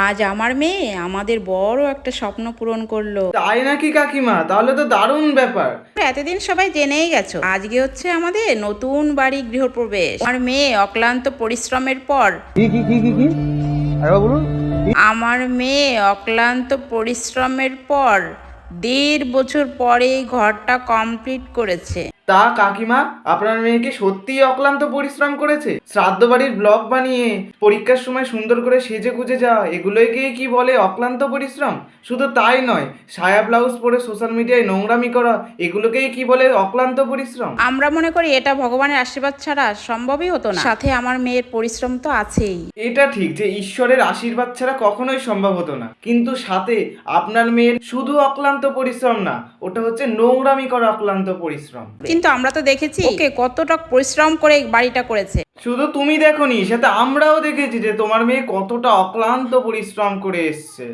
আজ আমার মেয়ে আমাদের বড় একটা স্বপ্ন পূরণ করল। তাই নাকি কাকিমা? তাহলে তো দারুণ ব্যাপার। এতদিন সবাই জেনেই গেছো আজকে হচ্ছে আমাদের নতুন বাড়ি গৃহপ্রবেশ। আমার মেয়ে অক্লান্ত পরিশ্রমের পর কি কি কি কি বলুন। আমার মেয়ে অক্লান্ত পরিশ্রমের পর দেড় বছর পরে ঘরটা কমপ্লিট করেছে। তা কাকিমা আপনার মেয়েকে সত্যিই অক্লান্ত পরিশ্রম করেছে। শ্রাদ্ধ বাড়ির ব্লগ বানিয়ে পরীক্ষার সময় সুন্দর করে সেজে গুজে যাওয়া এগুলোকে কি বলে অক্লান্ত পরিশ্রম? শুধু তাই নয় সায়া ব্লাউজ পরে সোশ্যাল মিডিয়ায় নোংরামি করা এগুলোকেই কি বলে অক্লান্ত পরিশ্রম? আমরা মনে করি এটা ভগবানের আশীর্বাদ ছাড়া সম্ভবই হতো না। সাথে আমার মেয়ের পরিশ্রম তো আছেই। এটা ঠিক যে ঈশ্বরের আশীর্বাদ ছাড়া কখনোই সম্ভব হতো না। কিন্তু সাথে আপনার মেয়ের শুধু অক্লান্ত পরিশ্রম না ওটা হচ্ছে নোংরামি করা অক্লান্ত পরিশ্রম। কিন্তু আমরা তো দেখেছি ওকে কতটা পরিশ্রম করে বাড়িটা করেছে। শুধু তুমি দেখনি সাথে আমরাও দেখেছি যে তোমার মেয়ে কতটা অক্লান্ত পরিশ্রম করে এসছে।